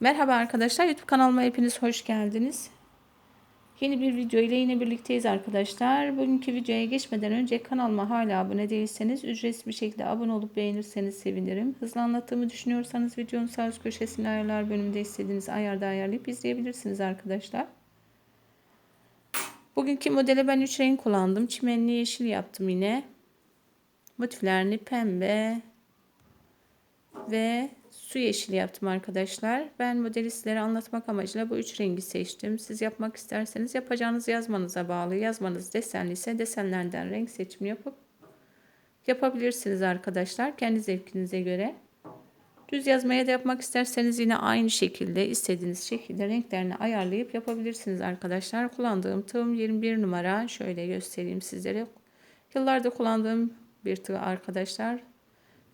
Merhaba arkadaşlar YouTube kanalıma hepiniz hoş geldiniz. Yeni bir video ile yine birlikteyiz arkadaşlar. Bugünkü videoya geçmeden önce kanalıma hala abone değilseniz ücretsiz bir şekilde abone olup beğenirseniz sevinirim. Hızlı anlattığımı düşünüyorsanız videonun sağ üst köşesinde ayarlar bölümünde istediğiniz ayarda ayarlayıp izleyebilirsiniz arkadaşlar. Bugünkü modele ben 3 renk kullandım. Çimenli yeşil yaptım yine. Motiflerini pembe ve su yeşili yaptım arkadaşlar. Ben modeli sizlere anlatmak amacıyla bu üç rengi seçtim. Siz yapmak isterseniz yapacağınız yazmanıza bağlı. Yazmanız desenli ise desenlerden renk seçimi yapıp yapabilirsiniz arkadaşlar. Kendi zevkinize göre. Düz yazmaya da yapmak isterseniz yine aynı şekilde istediğiniz şekilde renklerini ayarlayıp yapabilirsiniz arkadaşlar. Kullandığım tığım 21 numara. Şöyle göstereyim sizlere. Yıllarda kullandığım bir tığ arkadaşlar.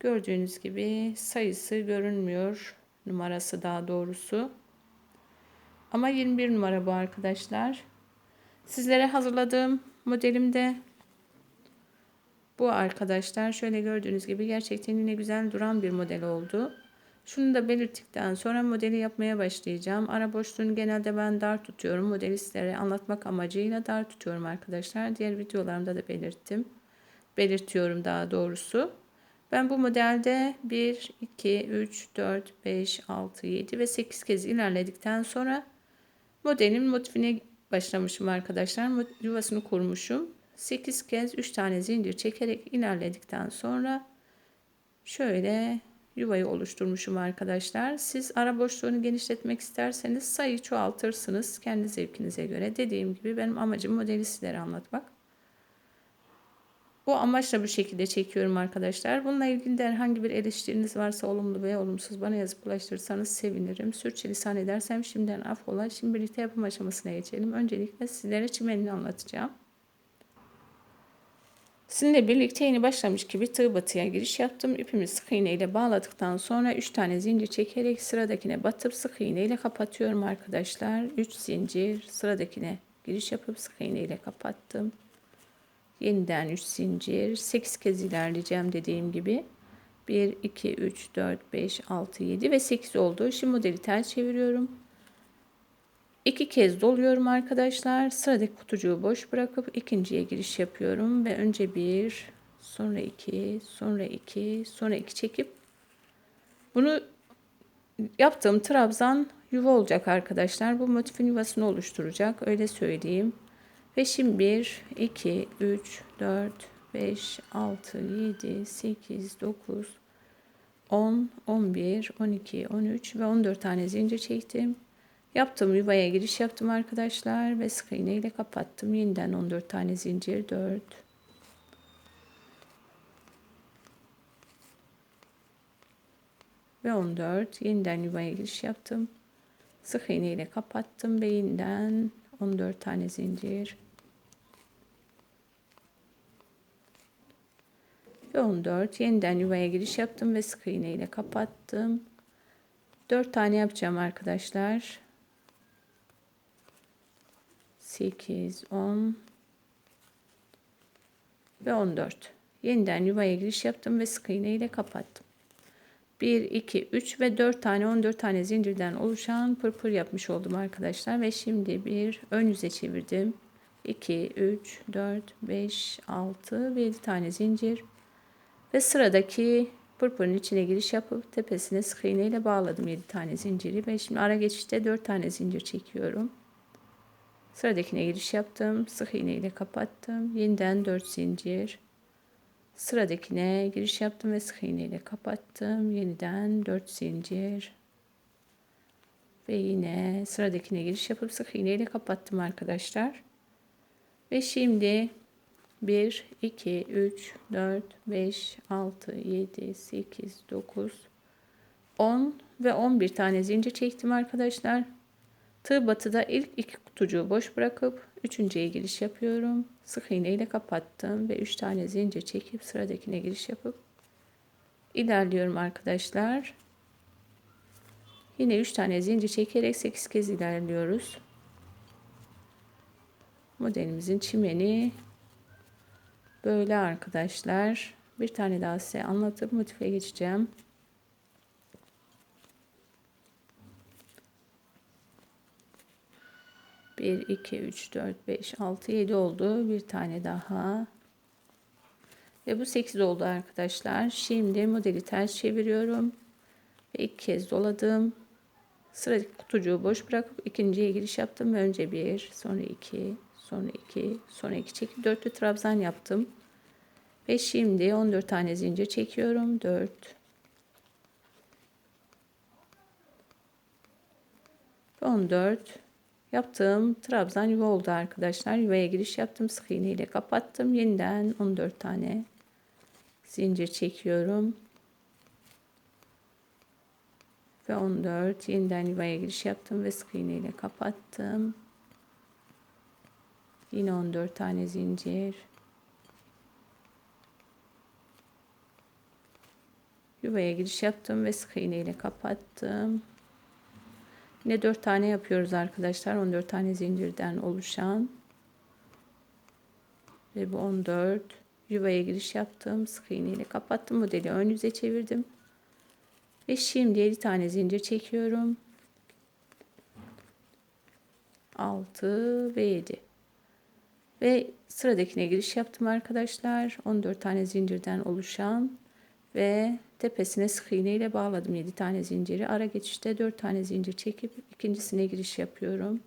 Gördüğünüz gibi sayısı görünmüyor. Numarası daha doğrusu. Ama 21 numara bu arkadaşlar. Sizlere hazırladığım modelimde bu arkadaşlar. Şöyle gördüğünüz gibi gerçekten yine güzel duran bir model oldu. Şunu da belirttikten sonra modeli yapmaya başlayacağım. Ara boşluğunu genelde ben dar tutuyorum. Modeli sizlere anlatmak amacıyla dar tutuyorum arkadaşlar. Diğer videolarımda da belirttim. Belirtiyorum daha doğrusu. Ben bu modelde 1, 2, 3, 4, 5, 6, 7 ve 8 kez ilerledikten sonra modelin motifine başlamışım arkadaşlar. Yuvasını kurmuşum. 8 kez 3 tane zincir çekerek ilerledikten sonra şöyle yuvayı oluşturmuşum arkadaşlar. Siz ara boşluğunu genişletmek isterseniz sayı çoğaltırsınız kendi zevkinize göre. Dediğim gibi benim amacım modeli sizlere anlatmak. Bu amaçla bu şekilde çekiyorum arkadaşlar. Bununla ilgili de herhangi bir eleştiriniz varsa olumlu veya olumsuz bana yazıp ulaştırırsanız sevinirim. Sürçülisan edersem şimdiden affola. Şimdi birlikte yapım aşamasına geçelim. Öncelikle sizlere çimenini anlatacağım. Sizinle birlikte yeni başlamış gibi tığ batıya giriş yaptım. İpimi sık iğne ile bağladıktan sonra 3 tane zincir çekerek sıradakine batıp sık iğne ile kapatıyorum arkadaşlar. 3 zincir sıradakine giriş yapıp sık iğne ile kapattım. Yeniden 3 zincir. 8 kez ilerleyeceğim dediğim gibi. 1, 2, 3, 4, 5, 6, 7 ve 8 oldu. Şimdi modeli ters çeviriyorum. 2 kez doluyorum arkadaşlar. Sıradaki kutucuğu boş bırakıp ikinciye giriş yapıyorum. Ve önce 1, sonra 2, sonra 2, sonra 2 çekip bunu yaptığım trabzan yuva olacak arkadaşlar. Bu motifin yuvasını oluşturacak. Öyle söyleyeyim. Ve şimdi 1, 2, 3, 4, 5, 6, 7, 8, 9, 10, 11, 12, 13 ve 14 tane zincir çektim. Yaptım yuvaya giriş yaptım arkadaşlar ve sık iğne ile kapattım. Yeniden 14 tane zincir 4 ve 14 yeniden yuvaya giriş yaptım. Sık iğne ile kapattım ve yeniden 14 tane zincir ve 14 yeniden yuvaya giriş yaptım ve sık iğne ile kapattım. 4 tane yapacağım arkadaşlar. 8 10 ve 14 yeniden yuvaya giriş yaptım ve sık iğne ile kapattım. 1 2 3 ve 4 tane 14 tane zincirden oluşan pırpır yapmış oldum arkadaşlar. Ve şimdi bir ön yüze çevirdim. 2 3 4 5 6 ve 7 tane zincir ve sıradaki pırpırın içine giriş yapıp tepesine sık iğne ile bağladım 7 tane zinciri. Ve şimdi ara geçişte 4 tane zincir çekiyorum. Sıradakine giriş yaptım. Sık iğne ile kapattım. Yeniden 4 zincir. Sıradakine giriş yaptım ve sık iğne ile kapattım. Yeniden 4 zincir. Ve yine sıradakine giriş yapıp sık iğne ile kapattım arkadaşlar. Ve şimdi 1, 2, 3, 4, 5, 6, 7, 8, 9, 10 ve 11 tane zincir çektim arkadaşlar. Tığ batıda ilk iki kutucuğu boş bırakıp üçüncüye giriş yapıyorum. Sık iğne ile kapattım ve 3 tane zincir çekip sıradakine giriş yapıp ilerliyorum arkadaşlar. Yine 3 tane zincir çekerek 8 kez ilerliyoruz. Modelimizin çimeni Böyle arkadaşlar. Bir tane daha size anlatıp motife geçeceğim. Bir, iki, üç, dört, beş, altı, yedi oldu. Bir tane daha. Ve bu sekiz oldu arkadaşlar. Şimdi modeli ters çeviriyorum. Ve ilk kez doladım. Sıradaki kutucuğu boş bırakıp ikinciye giriş yaptım. Önce bir, sonra iki, sonra 2, sonra 2 çekip dörtlü trabzan yaptım. Ve şimdi 14 tane zincir çekiyorum. 4 14 yaptığım trabzan yuva oldu arkadaşlar. Yuvaya giriş yaptım. Sık iğne ile kapattım. Yeniden 14 tane zincir çekiyorum. Ve 14 yeniden yuvaya giriş yaptım ve sık iğne ile kapattım. Yine 14 tane zincir. Yuvaya giriş yaptım ve sık iğne ile kapattım. Yine 4 tane yapıyoruz arkadaşlar. 14 tane zincirden oluşan. Ve bu 14. Yuvaya giriş yaptım. Sık iğne ile kapattım. Modeli ön yüze çevirdim. Ve şimdi 7 tane zincir çekiyorum. 6 ve 7. Ve sıradakine giriş yaptım arkadaşlar. 14 tane zincirden oluşan ve tepesine sık iğne ile bağladım 7 tane zinciri. Ara geçişte 4 tane zincir çekip ikincisine giriş yapıyorum.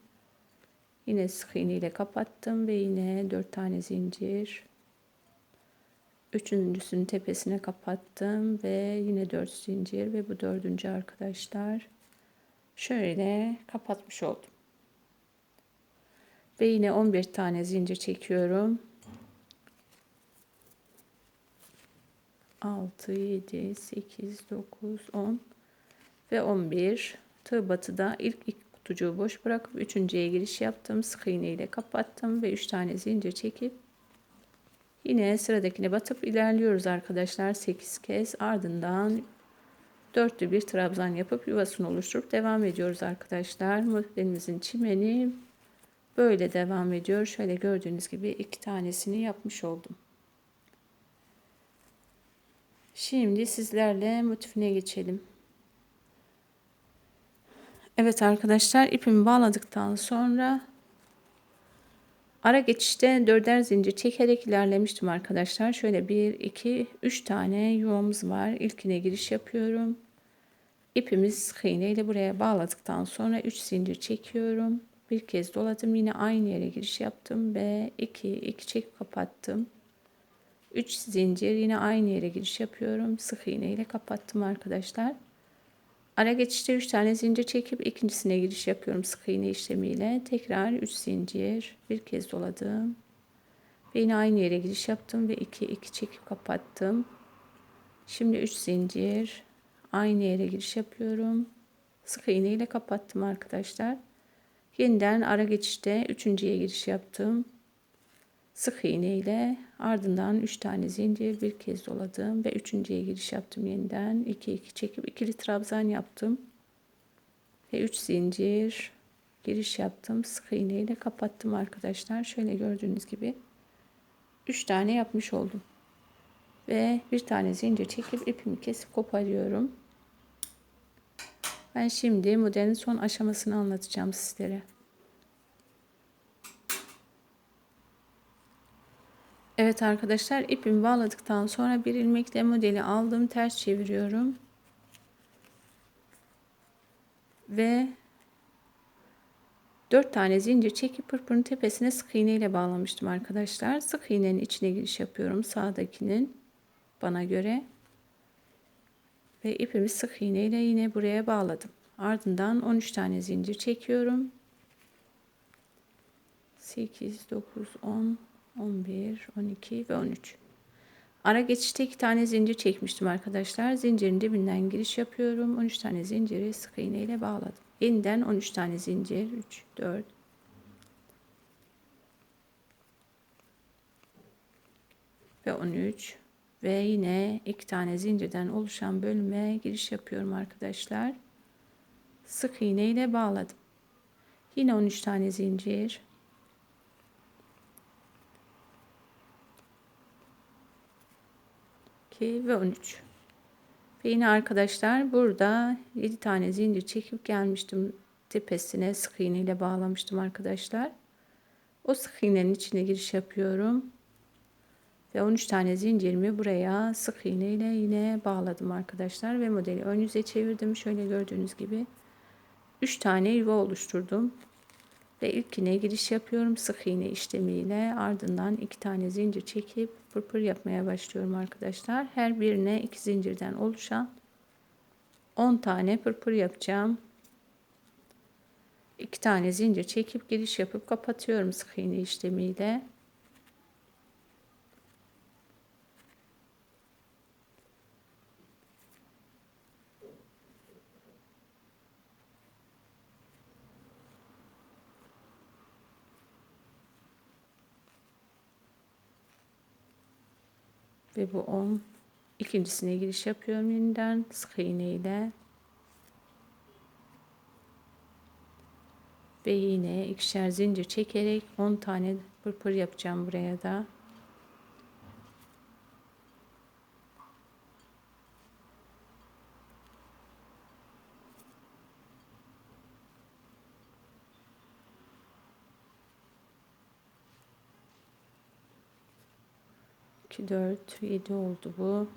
Yine sık iğne ile kapattım ve yine 4 tane zincir. Üçüncüsünün tepesine kapattım ve yine 4 zincir ve bu dördüncü arkadaşlar. Şöyle kapatmış oldum. Ve yine 11 tane zincir çekiyorum. 6, 7, 8, 9, 10 ve 11. Tığ batıda ilk iki kutucuğu boş bırakıp üçüncüye giriş yaptım. Sık iğne ile kapattım ve 3 tane zincir çekip yine sıradakine batıp ilerliyoruz arkadaşlar 8 kez. Ardından dörtlü bir trabzan yapıp yuvasını oluşturup devam ediyoruz arkadaşlar. Modelimizin çimeni böyle devam ediyor. Şöyle gördüğünüz gibi iki tanesini yapmış oldum. Şimdi sizlerle motifine geçelim. Evet arkadaşlar ipimi bağladıktan sonra ara geçişte dörder zincir çekerek ilerlemiştim arkadaşlar. Şöyle 1, 2, 3 tane yuvamız var. İlkine giriş yapıyorum. İpimiz sık buraya bağladıktan sonra 3 zincir çekiyorum. Bir kez doladım. Yine aynı yere giriş yaptım ve 2, 2 çekip kapattım. 3 zincir yine aynı yere giriş yapıyorum. Sık iğne ile kapattım arkadaşlar. Ara geçişte 3 tane zincir çekip ikincisine giriş yapıyorum sık iğne işlemiyle. Tekrar 3 zincir bir kez doladım. Ve yine aynı yere giriş yaptım ve 2 2 çekip kapattım. Şimdi 3 zincir aynı yere giriş yapıyorum. Sık iğne ile kapattım arkadaşlar. Yeniden ara geçişte üçüncüye giriş yaptım. Sık iğne ile ardından 3 tane zincir bir kez doladım ve üçüncüye giriş yaptım yeniden. 2 2 çekip ikili trabzan yaptım. Ve 3 zincir giriş yaptım. Sık iğne ile kapattım arkadaşlar. Şöyle gördüğünüz gibi 3 tane yapmış oldum. Ve bir tane zincir çekip ipimi kesip koparıyorum ben şimdi modelin son aşamasını anlatacağım sizlere Evet arkadaşlar ipimi bağladıktan sonra bir ilmekle modeli aldım. Ters çeviriyorum. Ve 4 tane zincir çekip pırpırın tepesine sık iğne ile bağlamıştım arkadaşlar. Sık iğnenin içine giriş yapıyorum sağdakinin bana göre. Ve ipimi sık iğne ile yine buraya bağladım. Ardından 13 tane zincir çekiyorum. 8 9 10 11, 12 ve 13. Ara geçişte iki tane zincir çekmiştim arkadaşlar. Zincirin dibinden giriş yapıyorum. 13 tane zinciri sık iğne ile bağladım. Yeniden 13 tane zincir. 3, 4, ve 13 ve yine iki tane zincirden oluşan bölüme giriş yapıyorum arkadaşlar. Sık iğne ile bağladım. Yine 13 tane zincir. 12 ve 13. Ve yine arkadaşlar burada 7 tane zincir çekip gelmiştim tepesine sık iğne ile bağlamıştım arkadaşlar. O sık iğnenin içine giriş yapıyorum. Ve 13 tane zincirimi buraya sık iğne ile yine bağladım arkadaşlar. Ve modeli ön yüze çevirdim. Şöyle gördüğünüz gibi 3 tane yuva oluşturdum. Ve ilkine giriş yapıyorum sık iğne işlemiyle. Ardından 2 tane zincir çekip pırpır yapmaya başlıyorum arkadaşlar. Her birine 2 zincirden oluşan 10 tane pırpır yapacağım. 2 tane zincir çekip giriş yapıp kapatıyorum sık iğne işlemiyle. Ve bu 10 ikincisine giriş yapıyorum yeniden. Sık iğne ile ve yine ikişer zincir çekerek 10 tane pırpır yapacağım buraya da iki dört yedi oldu bu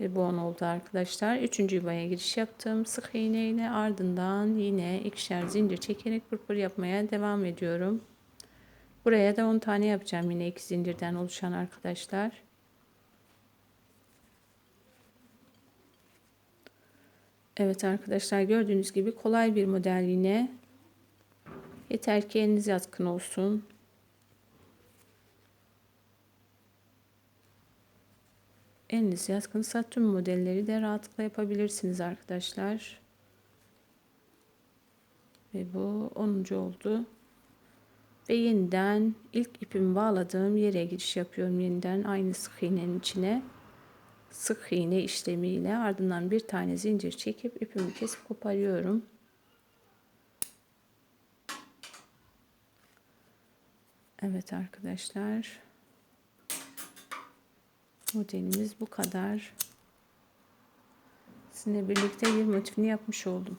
Ve bu 10 oldu arkadaşlar. Üçüncü yuvaya giriş yaptım. Sık iğne ile ardından yine ikişer zincir çekerek pırpır yapmaya devam ediyorum. Buraya da 10 tane yapacağım yine iki zincirden oluşan arkadaşlar. Evet arkadaşlar gördüğünüz gibi kolay bir model yine. Yeter ki eliniz yatkın olsun. eliniz yatkınsa tüm modelleri de rahatlıkla yapabilirsiniz arkadaşlar. Ve bu 10. oldu. Ve yeniden ilk ipimi bağladığım yere giriş yapıyorum. Yeniden aynı sık iğnenin içine sık iğne işlemiyle ardından bir tane zincir çekip ipimi kesip koparıyorum. Evet arkadaşlar. Modelimiz bu kadar. Sizinle birlikte bir motifini yapmış oldum.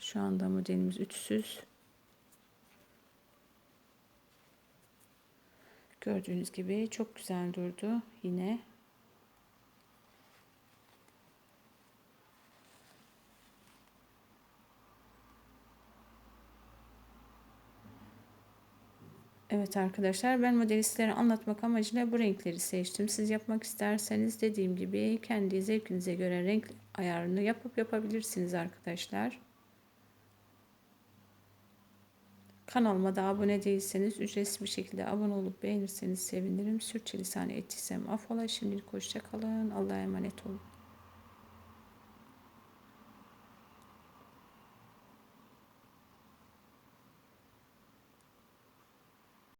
Şu anda modelimiz ütüsüz. Gördüğünüz gibi çok güzel durdu yine. Evet arkadaşlar ben modeli sizlere anlatmak amacıyla bu renkleri seçtim. Siz yapmak isterseniz dediğim gibi kendi zevkinize göre renk ayarını yapıp yapabilirsiniz arkadaşlar. Kanalıma da abone değilseniz ücretsiz bir şekilde abone olup beğenirseniz sevinirim. Sürçülisan ettiysem affola. Şimdilik hoşçakalın. Allah'a emanet olun.